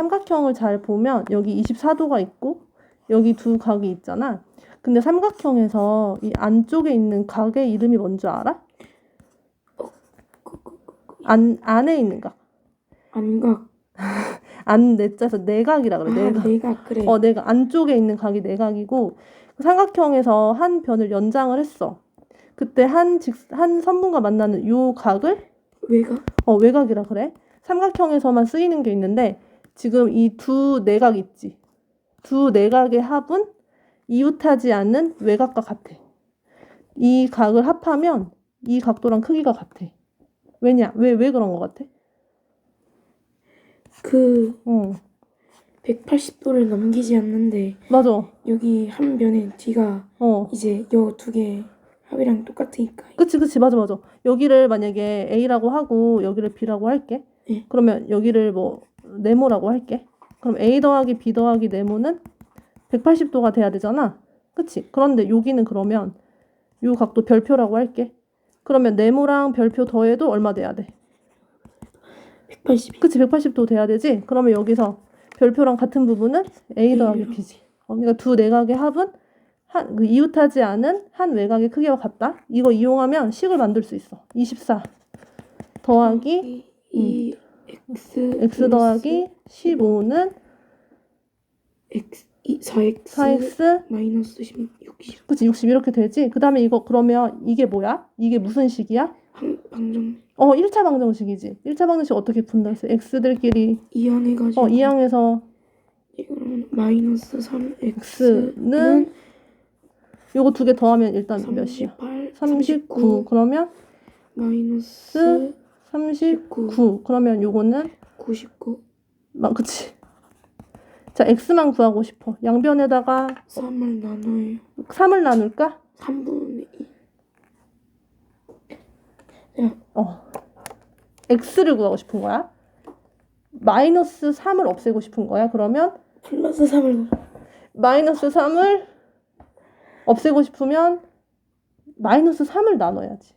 삼각형을 잘 보면 여기 24도가 있고 여기 두 각이 있잖아. 근데 삼각형에서 이 안쪽에 있는 각의 이름이 뭔지 알아? 안 안에 있는 각. 안각. 안 내자에서 내각이라 그래. 아, 내각. 내가 그래. 어, 내가 안쪽에 있는 각이 내각이고 삼각형에서 한 변을 연장을 했어. 그때 한 직, 한 선분과 만나는 요 각을 왜가? 어, 외곽이라 그래. 삼각형에서만 쓰이는 게 있는데 지금 이 두 내각 있지. 두 내각의 합은 이웃하지 않는 외곽과 같아. 이 각을 합하면 이 각도랑 크기가 같아. 왜냐? 왜, 왜 그런 것 같아? 그 어, 180도를 넘기지 않는데 맞아. 여기 한 변에 뒤가 어. 이제 요두개 합이랑 똑같으니까 그치, 그치, 맞아, 맞아. 여기를 만약에 A라고 하고 여기를 B라고 할게. 예. 그러면 여기를 뭐 네모라고 할게. 그럼 A 더하기 B 더하기 네모는 180도가 돼야 되잖아. 그치? 그런데 여기는 그러면 요 각도 별표라고 할게. 그러면 네모랑 별표 더해도 얼마 돼야 돼? 180이 그치? 180도 돼야 되지? 그러면 여기서 별표랑 같은 부분은 A 더하기. B지. 어, 그러니까 두 내각의 합은 한, 그 이웃하지 않은 한 외곽의 크기와 같다. 이거 이용하면 식을 만들 수 있어. 24 더하기 이 x x 더하기 15는 x 이 4x 4x 마이너스 10 60 그치 60 이렇게 되지. 그 다음에 이거 그러면 이게 뭐야? 이게 무슨 식이야? 방, 방정 어 1차 방정식이지. 1차 방정식 어떻게 푼다했어? x들끼리 이항해가지고 어 이항해서 이거는 마이너스 3x는 x는 요거 두 개 더하면 일단 몇이야? 38 39. 그러면 마이너스 39. 그러면 요거는 99 막 그치. 자 x만 구하고 싶어. 양변에다가 3을 나눠요 3을 나눌까? 3분의 2 어. x를 구하고 싶은 거야. 마이너스 3을 없애고 싶은 거야. 그러면 플러스 3을 마이너스 3을 없애고 싶으면 마이너스 3을 나눠야지.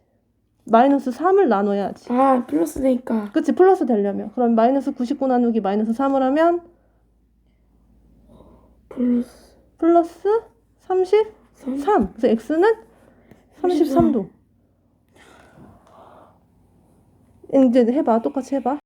마이너스 3을 나눠야지. 아 플러스 되니까 그치? 플러스 되려면. 그럼 마이너스 99 나누기 마이너스 3을 하면 플러스 플러스 33. 3 그래서 x는 33도. 이제 해봐. 똑같이 해봐.